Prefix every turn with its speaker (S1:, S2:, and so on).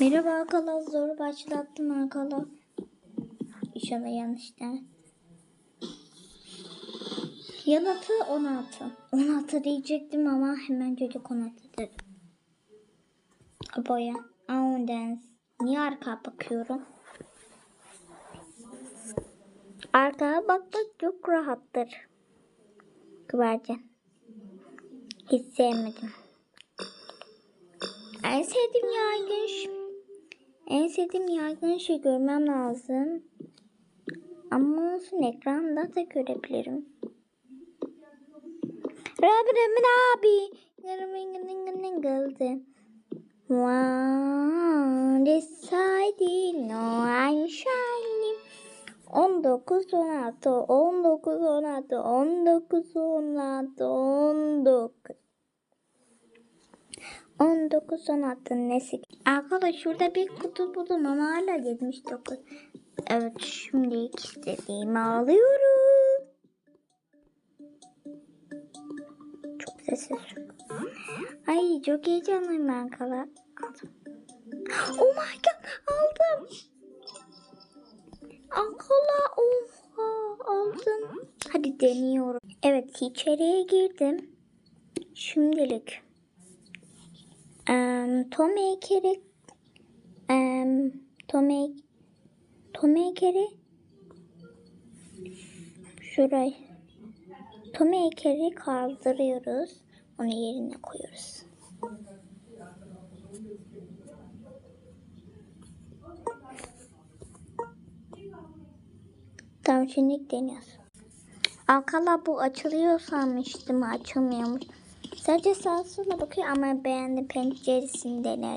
S1: Merhaba arkadaşlar. Zoru başlattım arkadaşlar. İnşallah yanlış değil. Yanıtı 16. 16 diyecektim ama hemen çocuk 16 dedim. Boya. Aundens. Niye arka bakıyorum? Arkaya bakmak çok rahattır. Güvercin. Hiç sevmedim. En sevdiğim yaygın ş- en sevdiğim yaygın şey görmem lazım. Ama olsun ekranda da görebilirim. Rabbim abi. Yarımın geldi. Wow, decided no I'm shining. 19 16 19 16 19 16 19 19 16 nesi? Arkadaş şurada bir kutu buldum ama hala 79. Evet şimdi istediğimi alıyorum. Çok sessiz. Ay çok heyecanlıyım. Aldım. Oh my god aldım. Ankala oha aldım. Hadi deniyorum. Evet içeriye girdim. Şimdilik um, Tom Aker'i um, Tom Ak- Tom Aker'i şurayı Tom Aker'i kaldırıyoruz. Onu yerine koyuyoruz. Tamam şimdi deniyoruz. Alkala bu açılıyor sanmıştım açılmıyormuş. Sadece sağa sola bakıyor ama beğendi penceresini dener.